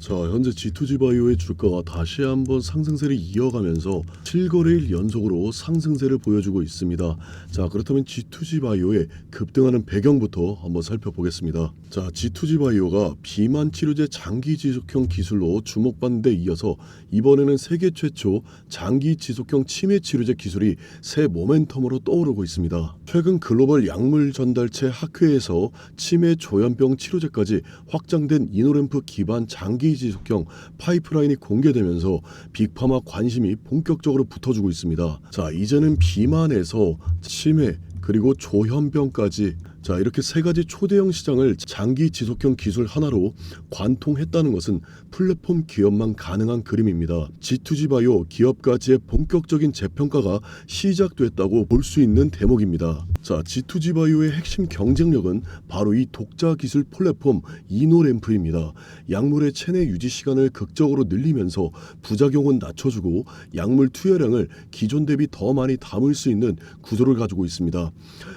자, 현재 G2G 바이오의 주가가 다시 한번 상승세를 이어가면서 7거래일 연속으로 상승세를 보여주고 있습니다. 자, 그렇다면 G2G 바이오의 급등하는 배경부터 한번 살펴보겠습니다. 자, G2G 바이오가 비만 치료제 장기 지속형 기술로 주목받는 데 이어서 이번에는 세계 최초 장기 지속형 치매 치료제 기술이 새 모멘텀으로 떠오르고 있습니다. 최근 글로벌 약물 전달체 학회에서 치매 조현병 치료제까지 확장된 이노램프 기반 장기 지속형 파이프라인이 공개되면서 빅파마 관심이 본격적으로 붙어주고 있습니다. 자, 이제는 비만에서 치매 그리고 조현병까지 자 이렇게 세 가지 초대형 시장을 장기 지속형 기술 하나로 관통했다는 것은 플랫폼 기업만 가능한 그림입니다. G2G 바이오 기업가지의 본격적인 재평가가 시작됐다고 볼 수 있는 대목입니다. 자 G2G 바이오의 핵심 경쟁력은 바로 이 독자 기술 플랫폼 이노램프입니다. 약물의 체내 유지 시간을 극적으로 늘리면서 부작용은 낮춰주고 약물 투여량을 기존 대비 더 많이 담을 수 있는 구조를 가지고 있습니다.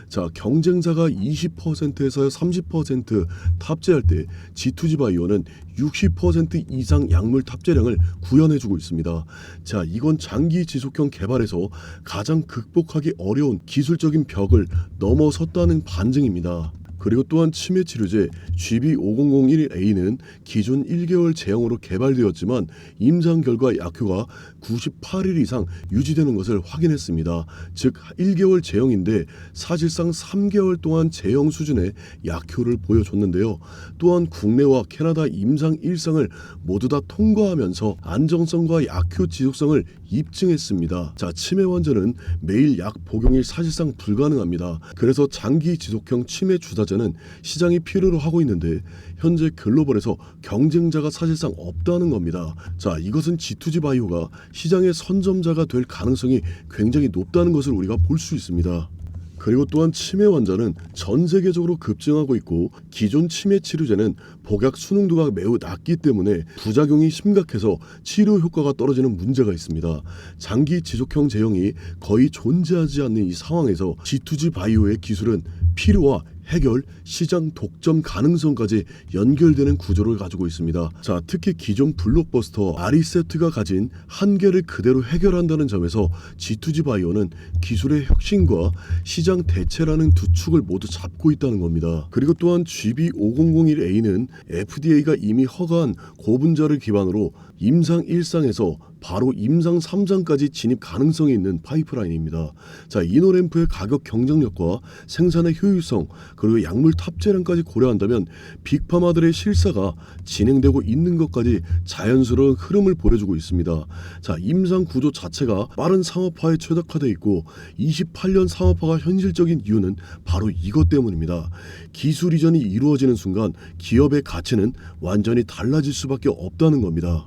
자 경쟁사가 20%에서 30% 탑재할 때 G2G 바이오는 60% 이상 약물 탑재량을 구현해주고 있습니다. 자 이건 장기 지속형 개발에서 가장 극복하기 어려운 기술적인 벽을 넘어섰다는 반증입니다. 그리고 또한 치매 치료제 GB5001A는 기존 1개월 제형으로 개발되었지만 임상 결과 약효가 98일 이상 유지되는 것을 확인했습니다. 즉 1개월 제형인데 사실상 3개월 동안 제형 수준의 약효를 보여줬는데요. 또한 국내와 캐나다 임상 1상을 모두 다 통과하면서 안정성과 약효 지속성을 입증했습니다. 자, 치매 환자는 매일 약 복용이 사실상 불가능합니다. 그래서 장기 지속형 치매 주사제는 시장이 필요로 하고 있는데 현재 글로벌에서 경쟁자가 사실상 없다는 겁니다. 자, 이것은 G2G 바이오가 시장의 선점자가 될 가능성이 굉장히 높다는 것을 우리가 볼 수 있습니다. 그리고 또한 치매 환자는 전 세계적으로 급증하고 있고 기존 치매 치료제는 복약 수능도가 매우 낮기 때문에 부작용이 심각해서 치료 효과가 떨어지는 문제가 있습니다. 장기 지속형 제형이 거의 존재하지 않는 이 상황에서 G2G 바이오의 기술은 필요와 해결, 시장 독점 가능성까지 연결되는 구조를 가지고 있습니다. 자, 특히 기존 블록버스터 아리세트가 가진 한계를 그대로 해결한다는 점에서 G2G 바이오는 기술의 혁신과 시장 대체라는 두 축을 모두 잡고 있다는 겁니다. 그리고 또한 GB5001A는 FDA가 이미 허가한 고분자를 기반으로 임상 1상에서 바로 임상 3상까지 진입 가능성이 있는 파이프라인입니다. 자, 이노램프의 가격 경쟁력과 생산의 효율성 그리고 약물 탑재량까지 고려한다면 빅파마들의 실사가 진행되고 있는 것까지 자연스러운 흐름을 보여주고 있습니다. 자, 임상 구조 자체가 빠른 상업화에 최적화되어 있고 28년 상업화가 현실적인 이유는 바로 이것 때문입니다. 기술 이전이 이루어지는 순간 기업의 가치는 완전히 달라질 수밖에 없다는 겁니다.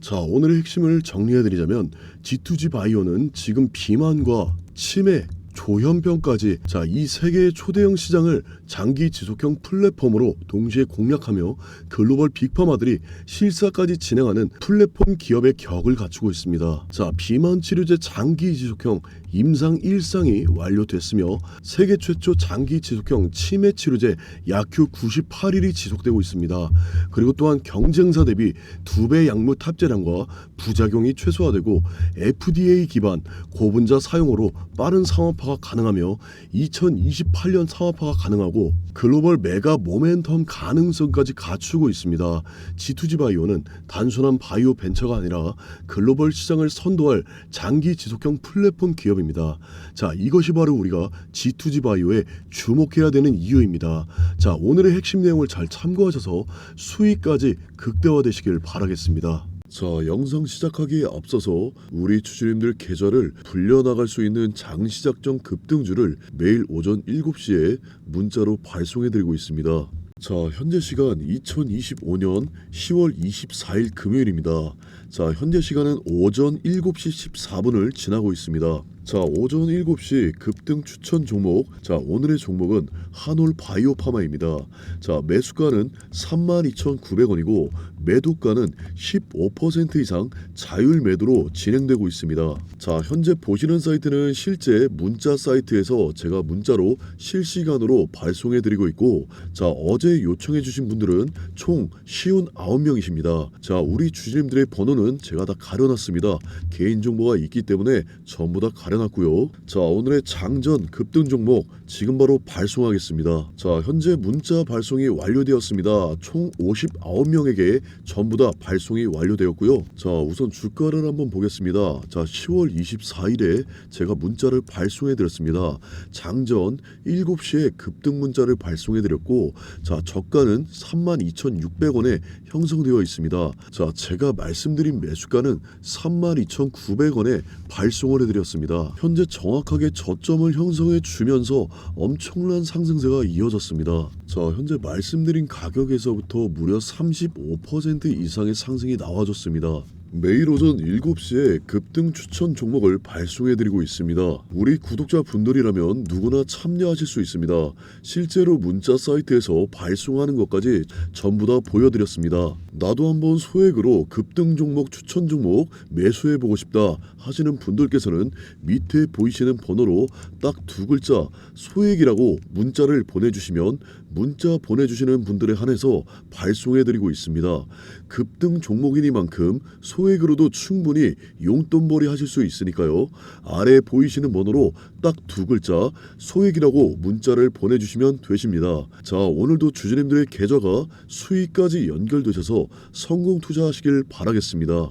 자 오늘의 핵심을 정리해드리자면 G2G 바이오는 지금 비만과 치매 조현병까지 자 이세 개의 초대형 시장을 장기 지속형 플랫폼으로 동시에 공략하며 글로벌 빅파마들이 실사까지 진행하는 플랫폼 기업의 격을 갖추고 있습니다. 자 비만 치료제 장기 지속형 임상 1상이 완료됐으며 세계 최초 장기 지속형 치매 치료제 약효 98일이 지속되고 있습니다. 그리고 또한 경쟁사 대비 두 배 약물 탑재량과 부작용이 최소화되고 FDA 기반 고분자 사용으로 빠른 상업화가 가능하며 2028년 상업화가 가능하고 글로벌 메가 모멘텀 가능성까지 갖추고 있습니다. G2G 바이오는 단순한 바이오 벤처가 아니라 글로벌 시장을 선도할 장기 지속형 플랫폼 기업 입니다. 자, 이것이 바로 우리가 G2G 바이오에 주목해야 되는 이유입니다. 자, 오늘의 핵심 내용을 잘 참고하셔서 수익까지 극대화되시길 바라겠습니다. 자, 영상 시작하기에 앞서서 우리 주주님들 계좌를 불려나갈 수 있는 장시작전 급등주를 매일 오전 7시에 문자로 발송해드리고 있습니다. 자, 현재 시간 2025년 10월 24일 금요일입니다. 자, 현재 시간은 오전 7시 14분을 지나고 있습니다. 자, 오전 7시 급등 추천 종목. 자, 오늘의 종목은 한올 바이오파마입니다. 자, 매수가는 32,900원이고 매도가는 15% 이상 자율 매도로 진행되고 있습니다. 자, 현재 보시는 사이트는 실제 문자 사이트에서 제가 문자로 실시간으로 발송해 드리고 있고 자, 어제 요청해 주신 분들은 총 59명이십니다. 자, 우리 주주님들의 번호는 제가 다 가려놨습니다. 개인 정보가 있기 때문에 전부 다 가려놨고요. 자, 오늘의 장전 급등 종목 지금 바로 발송하겠습니다. 자, 현재 문자 발송이 완료되었습니다. 총 59명에게 전부 다 발송이 완료되었고요. 자, 우선 주가를 한번 보겠습니다. 자, 10월 24일에 제가 문자를 발송해 드렸습니다. 장전 7시에 급등 문자를 발송해 드렸고 자, 저가는 32,600원에 형성되어 있습니다. 자, 제가 말씀드린 매수가는 32,900원에 발송을 해드렸습니다. 현재 정확하게 저점을 형성해 주면서 엄청난 상승세가 이어졌습니다. 자, 현재 말씀드린 가격에서부터 무려 35% 이상의 상승이 나와줬습니다. 매일 오전 7시에 급등 추천 종목을 발송해드리고 있습니다. 우리 구독자 분들이라면 누구나 참여하실 수 있습니다. 실제로 문자 사이트에서 발송하는 것까지 전부 다 보여드렸습니다. 나도 한번 소액으로 급등 종목 추천 종목 매수해보고 싶다 하시는 분들께서는 밑에 보이시는 번호로 딱 두 글자 소액이라고 문자를 보내주시면 문자 보내주시는 분들에 한해서 발송해드리고 있습니다. 급등 종목이니만큼 소액으로도 충분히 용돈벌이 하실 수 있으니까요. 아래 보이시는 번호로 딱 두 글자 소액이라고 문자를 보내주시면 되십니다. 자 오늘도 주주님들의 계좌가 수익까지 연결되셔서 성공 투자하시길 바라겠습니다.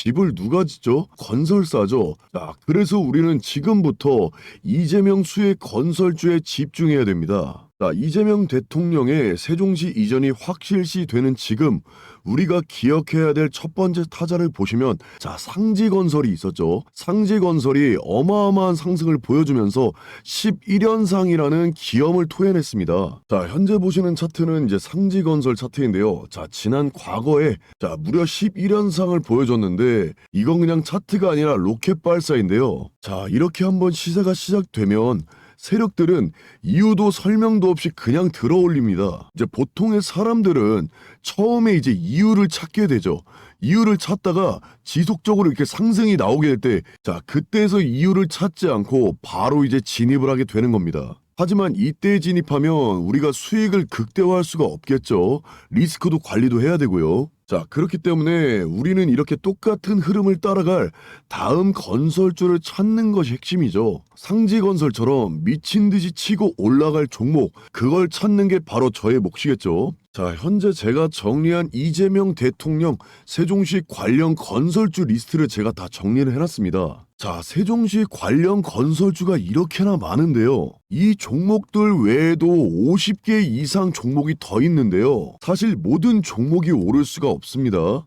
집을 누가 짓죠? 건설사죠. 자, 그래서 우리는 지금부터 이재명 수의 건설주에 집중해야 됩니다. 자, 이재명 대통령의 세종시 이전이 확실시 되는 지금 우리가 기억해야 될 첫 번째 타자를 보시면 자, 상지건설이 있었죠. 상지건설이 어마어마한 상승을 보여주면서 11연상이라는 기염을 토해냈습니다. 자, 현재 보시는 차트는 이제 상지건설 차트인데요. 자, 지난 과거에 자, 무려 11연상을 보여줬는데 이건 그냥 차트가 아니라 로켓 발사인데요. 자, 이렇게 한번 시세가 시작되면 세력들은 이유도 설명도 없이 그냥 들어올립니다. 이제 보통의 사람들은 처음에 이제 이유를 찾게 되죠. 이유를 찾다가 지속적으로 이렇게 상승이 나오게 될 때, 자, 그때에서 이유를 찾지 않고 바로 이제 진입을 하게 되는 겁니다. 하지만 이때 진입하면 우리가 수익을 극대화할 수가 없겠죠. 리스크도 관리도 해야 되고요. 자, 그렇기 때문에 우리는 이렇게 똑같은 흐름을 따라갈 다음 건설주를 찾는 것이 핵심이죠. 상지 건설처럼 미친 듯이 치고 올라갈 종목, 그걸 찾는 게 바로 저의 몫이겠죠. 자, 현재 제가 정리한 이재명 대통령 세종시 관련 건설주 리스트를 제가 다 정리를 해놨습니다. 자, 세종시 관련 건설주가 이렇게나 많은데요. 이 종목들 외에도 50개 이상 종목이 더 있는데요. 사실 모든 종목이 오를 수가 없습니다.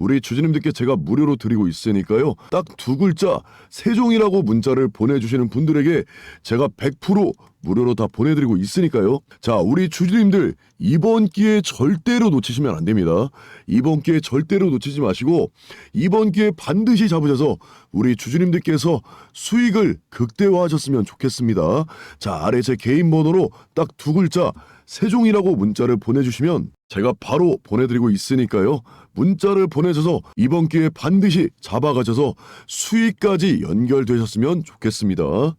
우리 주주님들께 제가 무료로 드리고 있으니까요. 딱 두 글자 세종이라고 문자를 보내주시는 분들에게 제가 100% 무료로 다 보내드리고 있으니까요. 자, 우리 주주님들 이번 기회 절대로 놓치시면 안 됩니다. 이번 기회 절대로 놓치지 마시고 이번 기회 반드시 잡으셔서 우리 주주님들께서 수익을 극대화하셨으면 좋겠습니다. 자, 아래 제 개인 번호로 딱 두 글자 세종이라고 문자를 보내주시면 제가 바로 보내드리고 있으니까요. 문자를 보내셔서 이번 기회에 반드시 잡아가셔서 수익까지 연결되셨으면 좋겠습니다.